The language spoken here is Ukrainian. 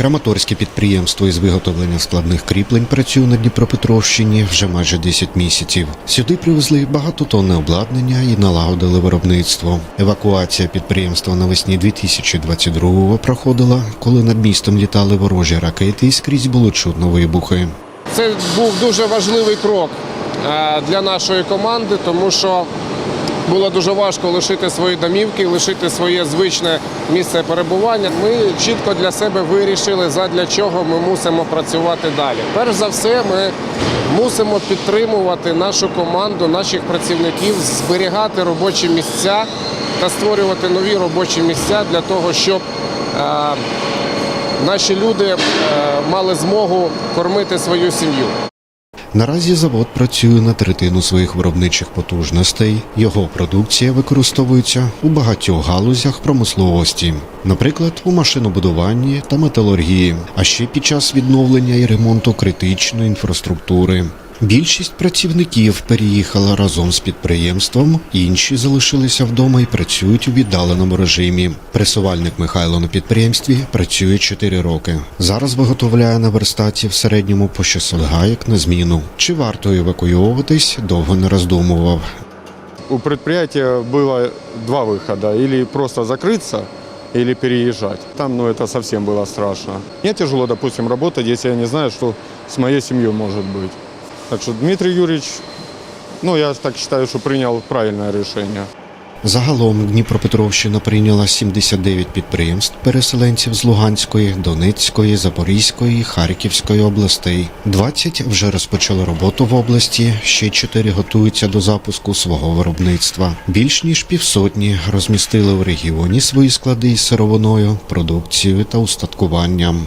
Краматорське підприємство із виготовлення складних кріплень працює на Дніпропетровщині вже майже 10 місяців. Сюди привезли багатотонне обладнання і налагодили виробництво. Евакуація підприємства навесні 2022-го проходила, коли над містом літали ворожі ракети і скрізь було чутно вибухи. Це був дуже важливий крок е, для нашої команди, тому що було дуже важко лишити свої домівки, лишити своє звичне місце перебування. Ми чітко для себе вирішили, задля чого ми мусимо працювати далі. Перш за все, ми мусимо підтримувати нашу команду, наших працівників, зберігати робочі місця та створювати нові робочі місця для того, щоб е, наші люди е, мали змогу кормити свою сім'ю. Наразі завод працює на третину своїх виробничих потужностей. Його продукція використовується у багатьох галузях промисловості, наприклад, у машинобудуванні та металургії, а ще під час відновлення і ремонту критичної інфраструктури. Більшість працівників переїхала разом з підприємством, інші залишилися вдома і працюють у віддаленому режимі. Пресувальник Михайло на підприємстві працює 4 роки. Зараз виготовляє на верстаті в середньому по 600 гаєк на зміну. Чи варто евакуйовуватись, довго не роздумував. У предприятия было два выхода. Или просто закрыться, или переезжать. Там, ну, это совсем было страшно. Мне тяжело, допустим, работать, если я не знаю, что с моей семьей может быть. Так что Дмитрий Юрьевич, ну, я так считаю, что принял правильное решение. Загалом Дніпропетровщина прийняла 79 підприємств переселенців з Луганської, Донецької, Запорізької, Харківської областей. 20 вже розпочали роботу в області, ще 4 готуються до запуску свого виробництва. Більш ніж півсотні розмістили у регіоні свої склади із сировиною, продукцією та устаткуванням.